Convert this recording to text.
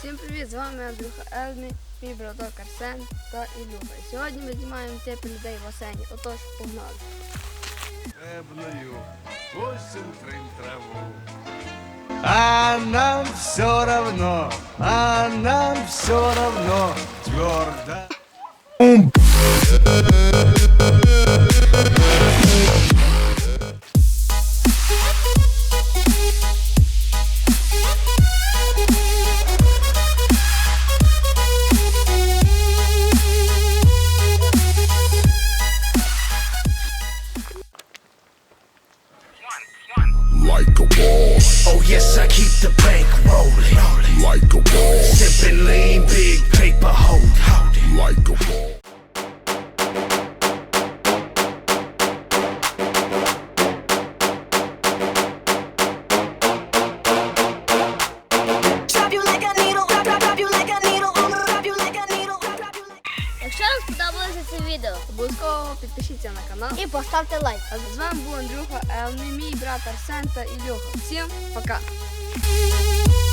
Всім привіт! З вами Андрюха Елмі, мій браток Арсен та Ілюха. І Сьогодні ми знімаємо типи людей в осені. Отож, погнали. Эбною, осень трын траву. А нам все равно, а нам все равно твердо. сподобалося це відео Обов'язково підпишіться на канал. і поставте лайк. А з вами був Андрюха Елмі, мій брат Арсен та Ілюха. Всім пока! a